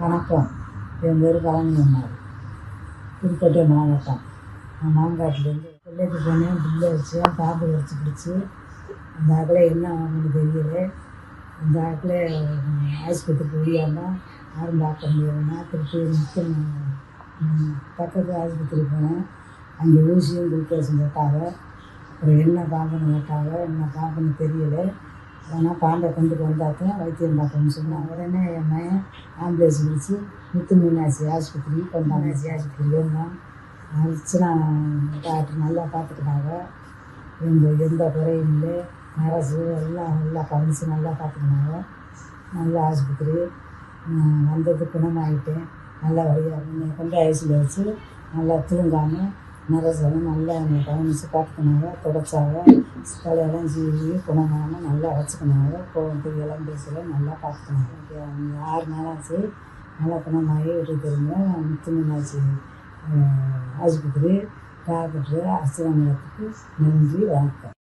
வணக்கம். என் பேர் பழனியம்மாள். புதுக்கோட்டை மாவட்டம். நான் மாங்காட்டிலேருந்து பிள்ளைக்கு போனேன். பிள்ளை வச்சு பாம்பு கடிச்சு பிடிச்சி. அந்த ஆக்கில் என்ன ஆகும்னு தெரியல. அந்த ஆக்கில் ஆஸ்பத்திரிக்கு போயாமல் யாரும் பார்க்க முடியாதுன்னா திருப்பி முத்தம் பக்கத்து ஆஸ்பத்திரி போனேன். அங்கே ஊசியும் குளுக்கோஸும் கேட்டாங்க அப்புறம் என்ன பாம்புன்னு கேட்டாங்க. என்ன பாம்புன்னு தெரியல. ஆனால் பாம்பை கொண்டுட்டு வந்தாக்க வைத்தியம் பார்க்கணும்னு சொன்னாங்க. உடனே என் மகன் ஆம்புலன்ஸ் பிடிச்சி முத்து மீனாட்சி ஆஸ்பத்திரி பொன்னாச்சி ஆஸ்பத்திரி. வந்தான் அர்ச்சனா டாக்டர் நல்லா பார்த்துக்கிட்டாங்க. எந்த எந்த குறையும் இல்லை. நரசு எல்லாம் நல்லா கவனித்து நல்லா பார்த்துக்கினாங்க. நல்ல ஆஸ்பத்திரி. வந்தது குணமாயிட்டேன். நல்லா வழியாக கொண்டு ஐசியில் வச்சு நல்லா தூங்காமல் நரசெல்லாம் நல்லா என்னை கவனித்து பார்த்துக்கினாங்க தொடச்சாங்க தலையெல்லாம் சீவி குணமாகாமல் நல்லா வச்சுக்கினாங்க போகிறது எல்லாம் பேசல நல்லா பார்த்துக்கினாங்க ஆறு நாளாச்சு நல்லா குணமாகி வீட்டுக்கு திரும்ப. முத்து ஆஸ்பத்திரி டாக்டரு அர்ச்சனா நன்றி வணக்கம்.